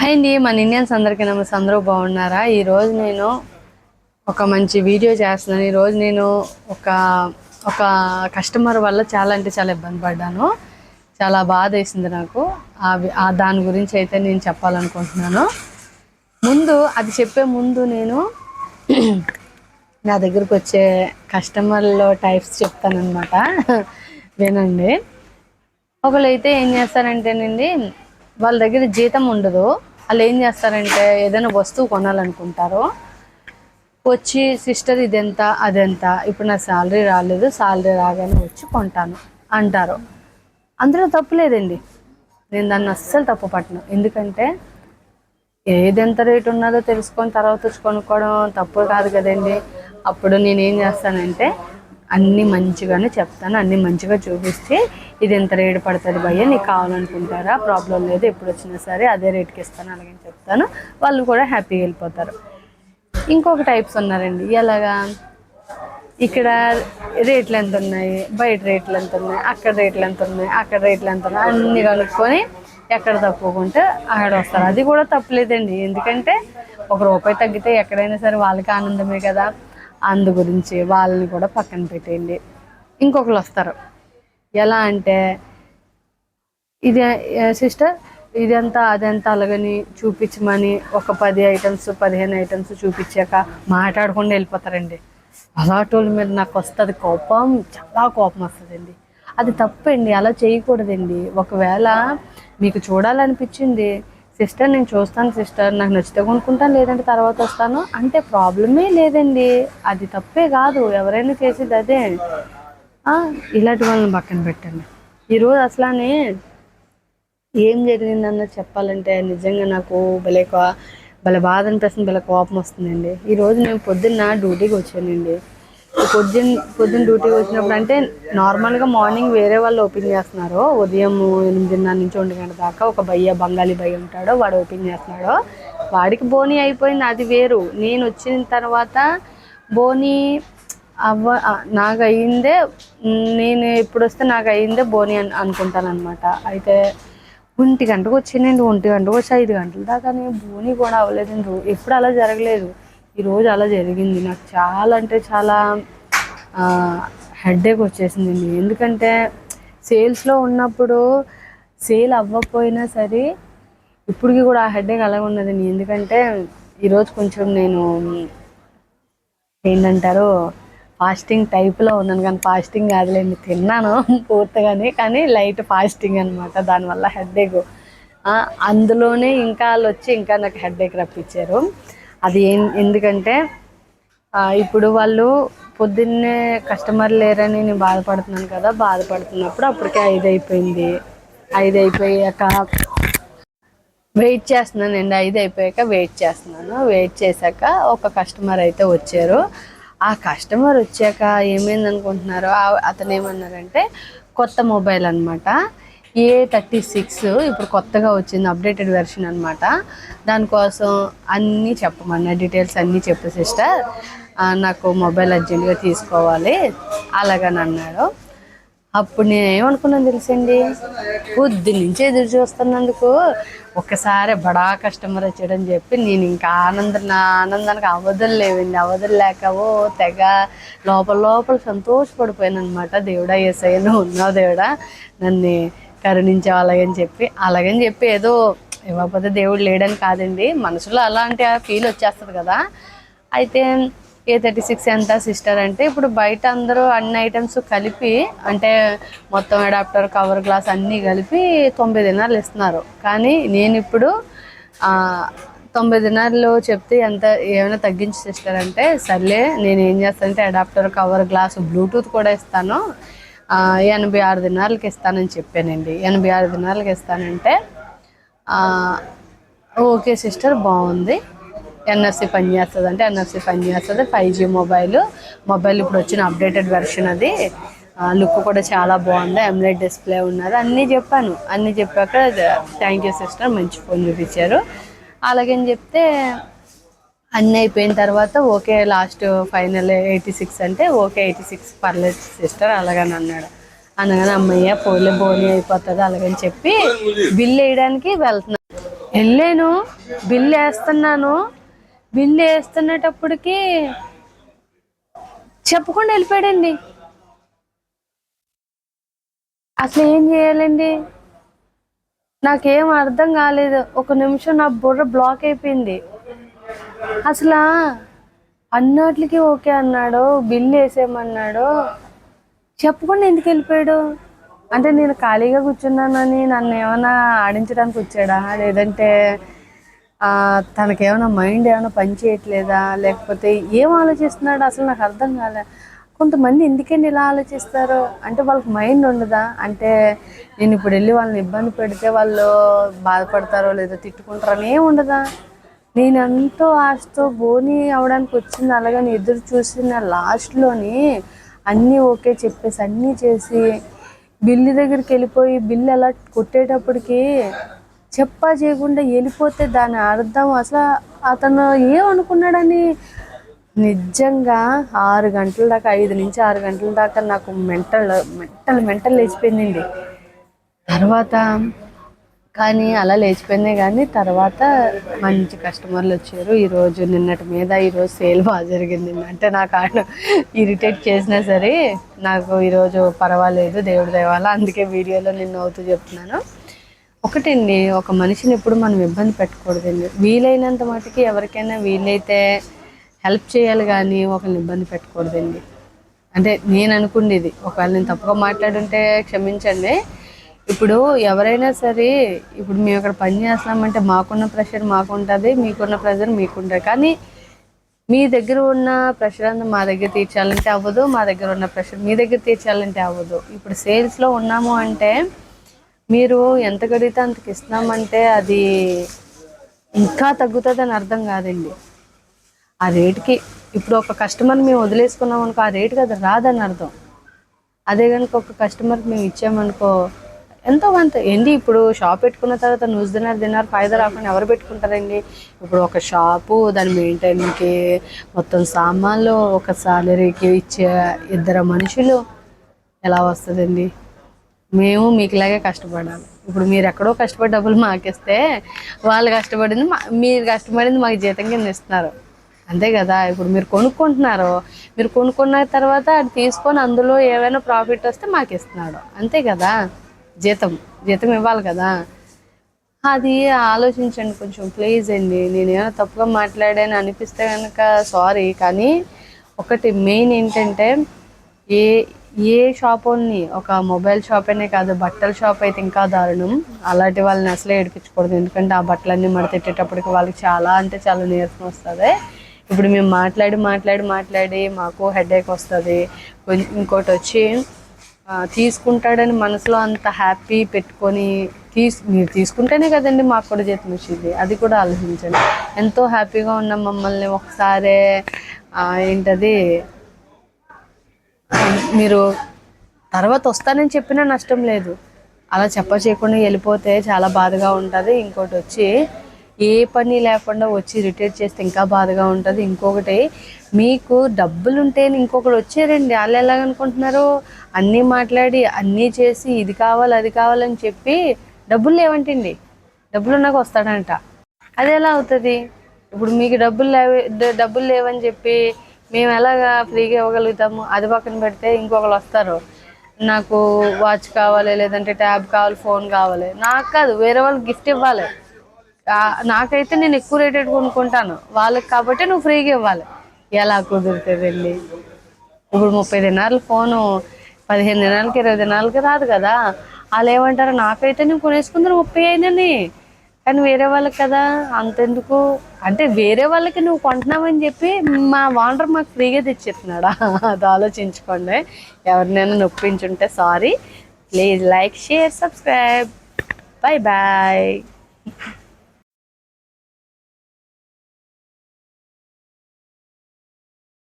Hi అండి మన Indians అందరికీ నమస్తే. అందరూ బాగున్నారా? ఈరోజు నేను ఒక మంచి వీడియో చేస్తున్నాను. ఈరోజు నేను ఒక ఒక కస్టమర్ వల్ల చాలా అంటే చాలా ఇబ్బంది పడ్డాను. చాలా బాధ వేసింది నాకు. ఆ దాని గురించి అయితే నేను చెప్పాలనుకుంటున్నాను. ముందు అది చెప్పే ముందు నేను నా దగ్గరకు వచ్చే కస్టమర్లో టైప్స్ చెప్తానమాట వినండి. ఒకళ్ళైతే ఏం చేస్తారంటేనండి వాళ్ళ దగ్గర జీతం ఉండదు. వాళ్ళు ఏం చేస్తారంటే ఏదైనా వస్తువు కొనాలనుకుంటారో వచ్చి సిస్టర్ ఇదెంత అదెంత? ఇప్పుడు నా శాలరీ రాలేదు శాలరీ రాగానే వచ్చి కొంటాను అంటారు. అందులో తప్పు లేదండి. నేను దాన్ని అస్సలు తప్పు పట్టను. ఎందుకంటే ఏదెంత రేట్ ఉన్నదో తెలుసుకొని తర్వాత వచ్చి కొనుక్కోవడం తప్పు కాదు కదండి. అప్పుడు నేను ఏం చేస్తానంటే అన్నీ మంచిగానే చెప్తాను అన్నీ మంచిగా చూపిస్తే ఇది ఎంత రేట్ పడుతుంది భయ్య నీకు కావాలనుకుంటారా? ప్రాబ్లం లేదు ఎప్పుడు వచ్చినా సరే అదే రేట్కి ఇస్తాను అలాగే చెప్తాను. వాళ్ళు కూడా హ్యాపీగా వెళ్ళిపోతారు. ఇంకొక టైప్స్ ఉన్నారండి. ఎలాగా? ఇక్కడ రేట్లు ఎంత ఉన్నాయి? బయట రేట్లు ఎంత ఉన్నాయి? అక్కడ రేట్లు ఎంత ఉన్నాయి? అక్కడ రేట్లు ఎంత ఉన్నాయి? అన్ని కనుక్కొని ఎక్కడ తప్పుకుంటే అక్కడ వస్తారు. అది కూడా తప్పలేదండి. ఎందుకంటే ఒక రూపాయి తగ్గితే ఎక్కడైనా సరే వాళ్ళకి ఆనందమే కదా. అందు గురించి వాళ్ళని కూడా పక్కన పెట్టేయండి. ఇంకొకరు వస్తారు. ఎలా అంటే ఇది సిస్టర్ ఇదంతా అదంతా అలాగని చూపించమని ఒక పది ఐటమ్స్ పదిహేను ఐటమ్స్ చూపించాక మాట్లాడకుండా వెళ్ళిపోతారండి. అలాంటి మీద నాకు వస్తుంది కోపం చాలా కోపం వస్తుందండి. అది తప్పండి అలా చేయకూడదండి. ఒకవేళ మీకు చూడాలనిపించింది సిస్టర్ నేను చూస్తాను సిస్టర్. నాకు నచ్చితే కొనుక్కుంటాను లేదంటే తర్వాత వస్తాను. అంటే ప్రాబ్లమే లేదండి. అది తప్పే కాదు. ఎవరైనా చేసేది అదే. ఇలాంటి వాళ్ళని పక్కన పెట్టండి. ఈరోజు అసలానే ఏం జరిగిందన్న చెప్పాలంటే నిజంగా నాకు భలే కో- భలే బాధ అనిపిస్తుంది భలే కోపం వస్తుందండి. ఈరోజు నేను పొద్దున్న డ్యూటీకి వచ్చానండి. పొద్దున్న పొద్దున్న డ్యూటీకి వచ్చినప్పుడు అంటే నార్మల్గా మార్నింగ్ వేరే వాళ్ళు ఓపెన్ చేస్తున్నారు ఉదయం ఎనిమిదిన్నర నుంచి ఒంటి గంట దాకా ఒక భయ్య బంగాళీ భయ్య ఉంటాడో వాడు ఓపెన్ చేస్తున్నాడు వాడికి బోని అయిపోయింది అది వేరు. నేను వచ్చిన తర్వాత బోని అవ్వ నాకు అయ్యిందే నేను ఎప్పుడు వస్తే నాకు అయ్యిందే బోని అని అనుకుంటాను అనమాట అయితే ఒంటి గంటకు వచ్చిందండి ఒంటి గంటకు వచ్చి ఐదు గంటల దాకా నేను బోని కూడా అవ్వలేదండి ఎప్పుడు అలా జరగలేదు. ఈ రోజు అలా జరిగింది. నాకు చాలా అంటే చాలా హెడ్ఏక్ వచ్చేసిందండి ఎందుకంటే సేల్స్లో ఉన్నప్పుడు సేల్ అవ్వకపోయినా సరే ఇప్పటికి కూడా ఆ హెడ్ఏక్ అలాగే ఉన్నదండి ఎందుకంటే ఈరోజు కొంచెం నేను ఏంటంటారు ఫాస్టింగ్ టైప్లో ఉన్నాను కానీ ఫాస్టింగ్ కాదులేండి. తిన్నాను పూర్తిగానే కానీ లైట్ ఫాస్టింగ్ అనమాట దానివల్ల హెడ్ఏక్ అందులోనే ఇంకా వాళ్ళు వచ్చి ఇంకా నాకు హెడ్ఏక్ రప్పించారు. అది ఏం ఎందుకంటే ఇప్పుడు వాళ్ళు పొద్దున్నే కస్టమర్ లేరని నేను బాధపడుతున్నాను కదా బాధపడుతున్నప్పుడు అప్పటికే ఐదు అయిపోయింది. ఐదు అయిపోయాక వెయిట్ చేస్తున్నానండి ఐదు అయిపోయాక వెయిట్ చేస్తున్నాను. వెయిట్ చేశాక ఒక కస్టమర్ అయితే వచ్చారు. ఆ కస్టమర్ వచ్చాక ఏమైంది అనుకుంటున్నారు అతను ఏమన్నారంటే కొత్త మొబైల్ అనమాట ఏ థర్టీ సిక్స్ ఇప్పుడు కొత్తగా వచ్చింది అప్డేటెడ్ వెర్షన్ అనమాట దానికోసం అన్నీ చెప్పమన్నా డీటెయిల్స్ అన్నీ చెప్పు సిస్టర్ నాకు మొబైల్ అర్జెంట్గా తీసుకోవాలి. అలాగని అన్నాడు. అప్పుడు నేను ఏమనుకున్నాను తెలుసండి? పొద్దు నుంచి ఎదురు చూస్తున్నందుకు ఒక్కసారి బడా కస్టమర్ వచ్చాడని చెప్పి నేను ఇంకా ఆనందం నా ఆనందానికి అవధులు లేవండి. అవధులు లేక ఓ తెగ లోపల లోపల సంతోషపడిపోయాను అనమాట దేవుడా ఏసయ్య నువ్వు ఉన్నావు దేవుడా. నన్ను కరుణించే అలాగని చెప్పి అలాగని చెప్పి ఏదో ఇవ్వకపోతే దేవుడు లేడని కాదండి. మనసులో అలాంటి ఫీల్ వచ్చేస్తుంది కదా. అయితే ఏ థర్టీ సిక్స్ ఎంత సిస్టర్ అంటే ఇప్పుడు బయట అందరూ అన్ని ఐటమ్స్ కలిపి అంటే మొత్తం అడాప్టర్ కవర్ గ్లాస్ అన్నీ కలిపి తొంభై దినాలు ఇస్తున్నారు. కానీ నేను ఇప్పుడు తొంభై దినాలు చెప్తే ఎంత ఏమైనా తగ్గించి సిస్టర్ అంటే సర్లే నేను ఏం చేస్తానంటే అడాప్టర్ కవర్ గ్లాస్ బ్లూటూత్ కూడా ఇస్తాను. ఎనభై ఆరు దినాలకి ఇస్తానని చెప్పానండి. ఎనభై ఆరు దినాలకి ఇస్తానంటే ఓకే సిస్టర్ బాగుంది. ఎన్ఎఫ్సి పనిచేస్తుంది అంటే ఎన్ఎఫ్సి పనిచేస్తుంది ఫైవ్ జీ మొబైల్. మొబైల్ ఇప్పుడు వచ్చిన అప్డేటెడ్ వెర్షన్ అది. లుక్ కూడా చాలా బాగుంది. ఎంలైట్ డిస్ప్లే ఉన్నది. అన్నీ చెప్పాను. అన్నీ చెప్పాక థ్యాంక్ యూ సిస్టర్ మంచి ఫోన్ చూపించారు. అలాగని చెప్తే అన్నీ అయిపోయిన తర్వాత okay last final eighty six అంటే ఓకే ఎయిటీ సిక్స్ పర్లేదు సిస్టర్ అలాగని అన్నాడు. అనగానే అమ్మయ్య పోలే బోని అయిపోతుంది అలాగని చెప్పి బిల్ వేయడానికి వెళ్తున్నాను వెళ్ళాను బిల్లు వేస్తున్నాను. బిల్లు వేస్తున్నటప్పటికి చెప్పకుండా వెళ్ళిపోయాడండి. అసలు ఏం చేయాలండి? నాకేం అర్థం కాలేదు. ఒక నిమిషం నా బుర్ర బ్లాక్ అయిపోయింది. అసలు అన్నట్లకి ఓకే అన్నాడు బిల్లు వేసేయమన్నాడు చెప్పకుండా ఎందుకు వెళ్ళిపోయాడు? అంటే నేను ఖాళీగా కూర్చున్నానని నన్ను ఏమైనా ఆడించడానికి వచ్చాడా? లేదంటే తనకేమైనా మైండ్ ఏమైనా పని చేయట్లేదా? లేకపోతే ఏం ఆలోచిస్తున్నాడు? అసలు నాకు అర్థం కాలే. కొంతమంది ఎందుకండి ఇలా ఆలోచిస్తారు? అంటే వాళ్ళకి మైండ్ ఉండదా? అంటే నేను ఇప్పుడు వెళ్ళి వాళ్ళని ఇబ్బంది పెడితే వాళ్ళు బాధపడతారో లేదో తిట్టుకుంటారో అని ఏం ఉండదా? నేను ఎంతో ఆశతో బోని అవడానికి వచ్చింది. అలాగని ఎదురు చూసిన లాస్ట్లోని అన్నీ ఓకే చెప్పేసి అన్నీ చేసి బిల్లు దగ్గరికి వెళ్ళిపోయి బిల్లు అలా కొట్టేటప్పటికి చెప్పా చేయకుండా వెళ్ళిపోతే దాని అర్థం అసలు అతను ఏమనుకున్నాడని? నిజంగా ఆరు గంటల దాకా ఐదు నుంచి ఆరు గంటల దాకా నాకు మెంటల్ మెంటల్ మెంటల్ లేచిపోయిందండి. తర్వాత కానీ అలా లేచిపోయినాయి కానీ తర్వాత మంచి కస్టమర్లు వచ్చారు. ఈరోజు నిన్నటి మీద ఈరోజు సేల్ బాగా జరిగింది. అంటే నాకు ఆయన ఇరిటేట్ చేసినా సరే నాకు ఈరోజు పర్వాలేదు దేవుడి దేవాల అందుకే వీడియోలో నిన్న అవుతూ చెప్తున్నాను. ఒకటండి ఒక మనిషిని ఎప్పుడు మనం ఇబ్బంది పెట్టకూడదండి. వీలైనంత మటుకి ఎవరికైనా వీలైతే హెల్ప్ చేయాలి కానీ ఒకరిని ఇబ్బంది పెట్టకూడదండి. అంటే నేను అనుకుండేది ఒకవేళ నేను తప్పుగా మాట్లాడుంటే క్షమించండి. ఇప్పుడు ఎవరైనా సరే ఇప్పుడు మేము అక్కడ పని చేస్తున్నామంటే మాకున్న ప్రెషర్ మాకు ఉంటుంది మీకున్న ప్రెషర్ మీకుంటుంది. కానీ మీ దగ్గర ఉన్న ప్రెషర్ అంతా మా దగ్గర తీర్చాలంటే అవ్వదు మా దగ్గర ఉన్న ప్రెషర్ మీ దగ్గర తీర్చాలంటే అవ్వదు. ఇప్పుడు సేల్స్లో ఉన్నాము అంటే మీరు ఎంత కడిగితే అంతకి ఇస్తున్నామంటే అది ఇంకా తగ్గుతుందని అర్థం కాదండి. ఆ రేటుకి ఇప్పుడు ఒక కస్టమర్ మేము వదిలేసుకున్నాం అనుకో ఆ రేటుకి అది రాదని అర్థం. అదే కనుక ఒక కస్టమర్కి మేము ఇచ్చామనుకో ఎంతో కొంత. ఏంటి ఇప్పుడు షాప్ పెట్టుకున్న తర్వాత న్యూస్ తిన్నారు తిన్నారు ఫైదా రాకుండా ఎవరు పెట్టుకుంటారండి? ఇప్పుడు ఒక షాపు దాని మెయింటైన్కి మొత్తం సామాన్లు ఒక సాలరీకి ఇచ్చే ఇద్దరు మనుషులు ఎలా వస్తుందండి? మేము మీకులాగే కష్టపడాలి. ఇప్పుడు మీరు ఎక్కడో కష్టపడి డబ్బులు మాకిస్తే వాళ్ళు కష్టపడింది మా మీరు కష్టపడింది మాకు జీతం కింద ఇస్తున్నారు. అంతే కదా? ఇప్పుడు మీరు కొనుక్కుంటున్నారు. మీరు కొనుక్కున్న తర్వాత అది తీసుకొని అందులో ఏమైనా ప్రాఫిట్ వస్తే మాకు ఇస్తున్నాడు. అంతే కదా? జీతం జీతం ఇవ్వాలి కదా. అది ఆలోచించండి కొంచెం ప్లీజ్ అండి. నేను ఏమైనా తప్పుగా మాట్లాడాను అనిపిస్తే కనుక సారీ కానీ ఒకటి మెయిన్ ఏంటంటే ఏ ఏ షాప్ ఓన్ని ఒక మొబైల్ షాప్ అనే కాదు బట్టల షాప్ అయితే ఇంకా దారుణం. అలాంటి వాళ్ళని అసలే ఏడిపించకూడదు. ఎందుకంటే ఆ బట్టలన్నీ మడతెట్టేటప్పటికి వాళ్ళకి చాలా అంటే చాలా నీరసం వస్తుంది. ఇప్పుడు మేము మాట్లాడి మాట్లాడి మాట్లాడి మాకు హెడేక్ వస్తుంది. కొంచెం ఇంకోటి వచ్చి తీసుకుంటాడని మనసులో అంత హ్యాపీ పెట్టుకొని తీస్ మీరు తీసుకుంటేనే కదండి మాకు కూడా జీతం వచ్చింది అది కూడా ఆలోచించండి. ఎంతో హ్యాపీగా ఉన్న మమ్మల్ని ఒకసారి ఏంటది? మీరు తర్వాత వస్తానని చెప్పినా నష్టం లేదు. అలా చెప్ప చేయకుండా వెళ్ళిపోతే చాలా బాధగా ఉంటుంది. ఇంకోటి వచ్చి ఏ పని లేకుండా వచ్చి రిటైర్ చేస్తే ఇంకా బాధగా ఉంటుంది. ఇంకొకటి మీకు డబ్బులు ఉంటే ఇంకొకటి వచ్చారండి. వాళ్ళు ఎలాగనుకుంటున్నారు అన్నీ మాట్లాడి అన్నీ చేసి ఇది కావాలి అది కావాలని చెప్పి డబ్బులు లేవంటండి. డబ్బులు ఉన్నాక వస్తాడంట. అది ఎలా అవుతుంది? ఇప్పుడు మీకు డబ్బులు లేవు డబ్బులు లేవని చెప్పి మేము ఎలాగా ఫ్రీగా ఇవ్వగలుగుతాము? అది పక్కన పెడితే ఇంకొకరు వస్తారు. నాకు వాచ్ కావాలి లేదంటే ట్యాబ్ కావాలి ఫోన్ కావాలి. నాకు కాదు వేరే వాళ్ళకి గిఫ్ట్ ఇవ్వాలి. నాకైతే నేను ఎక్కువ రేటెడ్ కొనుక్కుంటాను. వాళ్ళకి కాబట్టి నువ్వు ఫ్రీగా ఇవ్వాలి. ఎలా కుదురుతుందండి ఇప్పుడు ముప్పై దినాలు ఫోను పదిహేను దినాలకి ఇరవై దినాలకి రాదు కదా. వాళ్ళు ఏమంటారు నాకైతే నేను కొనేసుకుందరు ముప్పై అయినని. కానీ వేరే వాళ్ళకి కదా అంతెందుకు? అంటే వేరే వాళ్ళకి నువ్వు కొంటున్నావని చెప్పి మా ఓనర్ మాకు ఫ్రీగా తెచ్చిస్తున్నాడా. అది ఆలోచించుకోండి. ఎవరినైనా నొప్పించుంటే sorry. Please like share subscribe. Bye bye